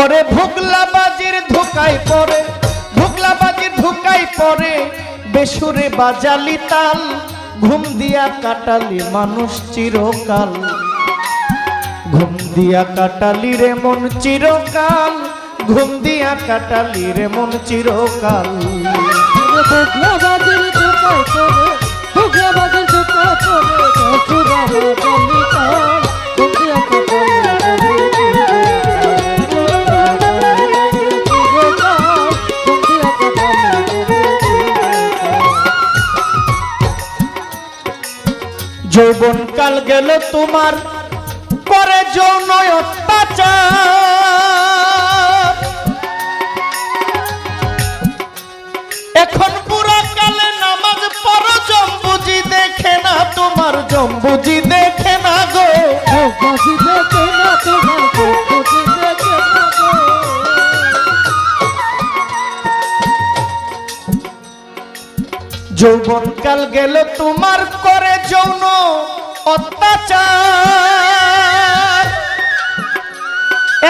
ওরে ভুগলা বাজির ধোকায় পড়ে ভুগলা বাজির ধোকায় পড়ে। বেসুরে বাজালি তাল, ঘুম দিয়া কাটালি মানুষ চিরকাল। ঘুম দিয়া কাটালি রে মন চিরকাল, ঘুম দিয়া কাটালি রে মন চিরকাল। ভুগলা বাজির যৌবন কাল গেল তোমার করে যৌন এখন পুরা কালে নামাজ পড়ো, জম্বুজি দেখে না তোমার, জম্বুজি দেখে না গো। দেখে না তোমার যৌবন কাল গেল তোমার করে যৌন অত্যাচার।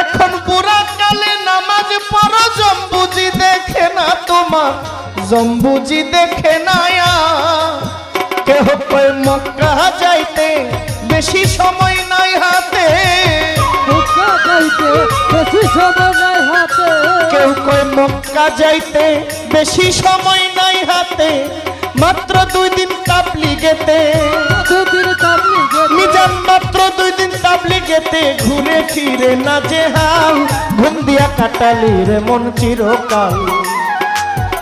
এখন পুরা কালে নামাজ পড়ো জম্বুজি দেখে না তোমার জম্বুজি দেখে না কেহ কই মক্কা যাইতে বেশি সময় নাই হাতে। বেশি সময় নাই হাতে। কেউ কই মক্কা যাইতে বেশি সময় নাই হাতে। মাত্র দুই দিন তাবলিগেতে মিজান মাত্র দুই দিন তাবলিগেতে ঘুরে ফিরে না যে হাল ঘুম দিয়া কাটালি রে মন চিরকাল।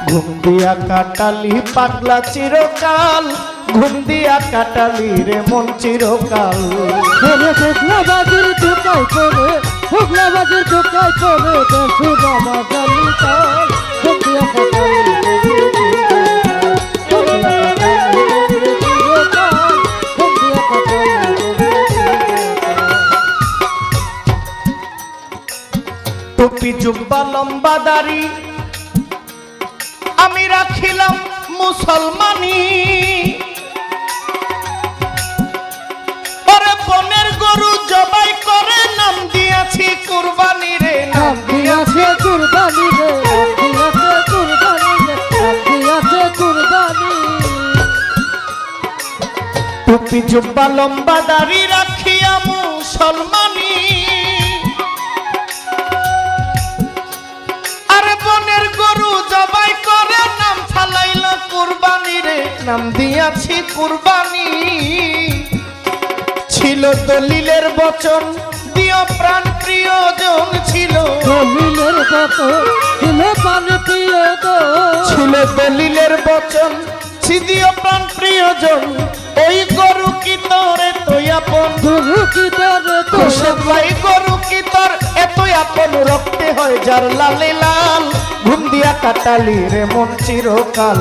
ঘুম দিয়া কাটালি পাগলা চিরকাল ঘুম দিয়া কাটালি রে মন চিরকাল। বাজির বাজালি তাল। বন্দিয়া টুপি জুব্বা লম্বা দাড়ি। আমি রাখিলাম মুসলমানি। ওরে বনের গরু জবাই করে নাম দিয়াছি কুরবানি রে নাম দিয়াছে কুরবানি রে টুপি জুব্বা লম্বা দাড়ি রাখিয়া মুসলমানি নাম দিয়াছি কুরবানি। ছিল দলিলের বচন দিও প্রাণ প্রিয়জন ছিল। দলিলের কত দিলে পানি পিয়ে ছিল দলিলের বচন সিদিও প্রাণ প্রিয়জন। ওই গরু কি তোরে তুই আপন? গুরু কি তো ভাই গরু কি তোর এতই আপন? রক্তে হয় যার লালে লাল ঘুম দিয়া কাটালি রে মন চিরকাল।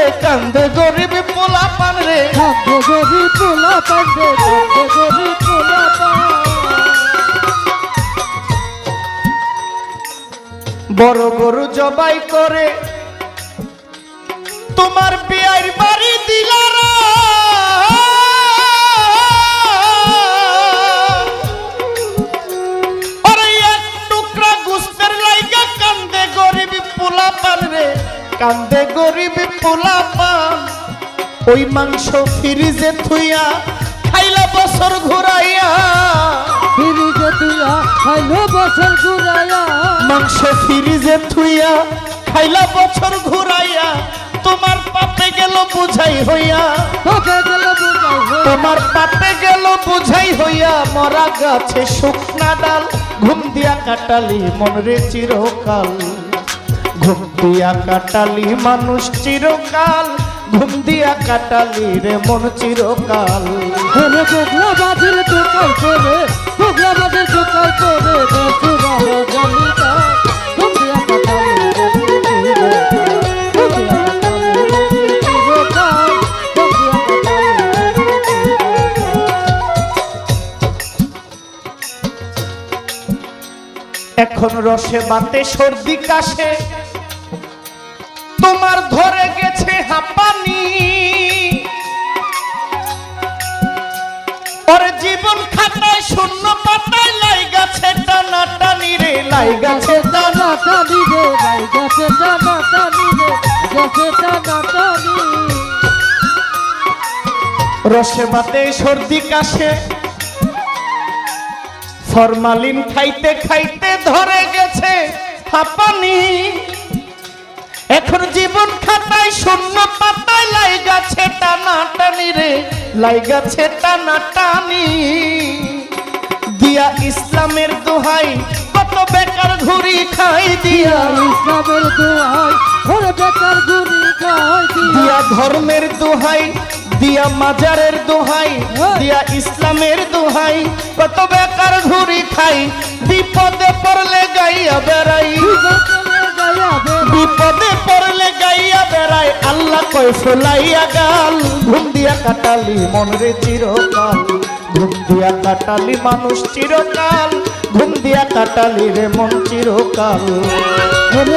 রে কান্দে গরিব পোলা পান রে। কান্দে গরি পোলা পান্দে কান্দে গরি পোলা পান বড় গরু জবাই করে তোমার বিয়ের বাড়ি দিলার এক টুকরা গুস্তের লাইগা কান্দে গরিব পোলা পান রে। কান্দে গরিব পোলা পান ওই মাংস ফ্রিজে থুইয়া খাইলা বছর ঘুরাইয়া। ফিরিজে তুইয়া খাইলো বছর ঘুরাইয়া। মাংস ফ্রিজে থুইয়া খাইলা বছর ঘুরাইয়া। তোমার পাপে গেল বুঝাই হইয়া। তোকে গেল বুঝাই তোমার পাপে গেল বুঝাই হইয়া। মরা গাছে শুকনা ডাল ঘুম দিয়া কাটালি মন মনরে চিরকাল। ঘুম দিয়া কাটালি মানুষ চিরকাল ঘুম দিয়া কাটালি রে মন চিরকাল। ওরে বুকলা বাজির করে বুকলা বাজির করে কাটালে এখন রসে বাতে সর্দি কাশে। তোমার ধরে গেছে হাঁপানি। ওর জীবন খাতায় শূন্য পাতায় লাই গাছে টানা টানি রে লাই গাছে টানা টানা রে ভাই গেছে টানা টানি রে গেছে টানা টানি রসে বাতে সর্দি কাশে। ফরমালিন খাইতে খাইতে ধরে গেছে হাঁপানি। এখন জীবন খাতায় শূন্য পাতায় লাই গাছে টানা টানি রে লাই গাছে টানা টানি। দিয়া ইসলামের দোহাই কত বেকার ঘুরি খাই দিয়া। ইসলামের দোহাই বেকার খাই দিয়া ধর্মের দোহাই দিয়া মাজারের দোহাই দিয়া ইসলামের দোহাই কত বেকার ঘুরি খাই বিপদে পড়লে গাইয়া বেড়াই। বিপদে পড়লে গাইয়া বেড়াই। আল্লাহ কয় ফুলাইয়া গাল ঘুম দিয়া কাটালি মনরে চিরকাল ঘুম দিয়া কাটালি মানুষ চিরকাল ঘুম দিয়া কাটালি রে মন চিরকাল। ওরে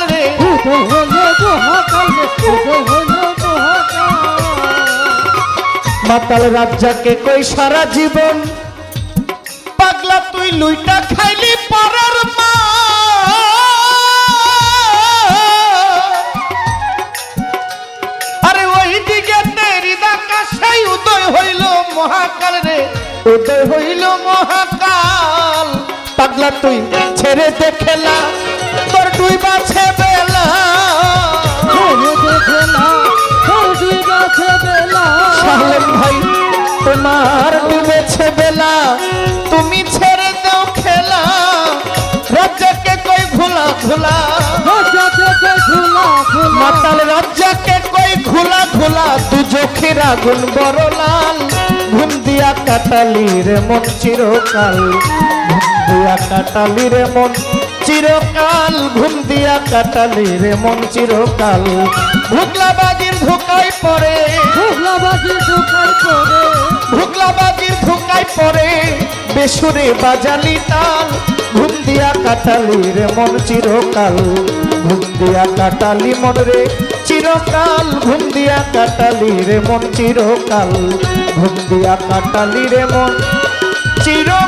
মাতাল রাজ্জাকে কই সারা জীবন? পাগলা তুই লুইটা খাইলি পরের মাল আরে ওই দিকে তেরি ডাকা সেই উদয় হইল মহাকাল রে। উদয় হইল মহাকাল। পাগলা তুই ছেড়ে দেখেলা তোর দুই বাছে বেলা। ছেড়ে ভাই তোমার ডুবেছে বেলা তুমি ছেড়ে দাও খেলা। রাজ্যকে কই ঘোলা ঘোলা মাতাল রাজ্যকে কই ঘোলা ঘোলা তু চোখের আগুন বড় লাল ঘুম দিয়া কাটালি রে মন চিরকাল। ঘুম দিয়া কাটালি রে মন চিরকাল ঘুম দিয়া কাটালি রে মন চিরকাল। ভুকলা বাজির ধোকায় পড়ে। শুকলা বাজি ঢুকাই করে ভুকলা বাজির ধোকায় পড়ে। বেসুরে বাজালি তাল ঘুম দিয়া কাটালি রে মন চিরকাল। ঘুম দিয়া কাটালি মন রে চিরকাল ঘুম দিয়া কাটালি রে মন চিরকাল। ঘুম দিয়া কাটালি রে মন চিরকাল।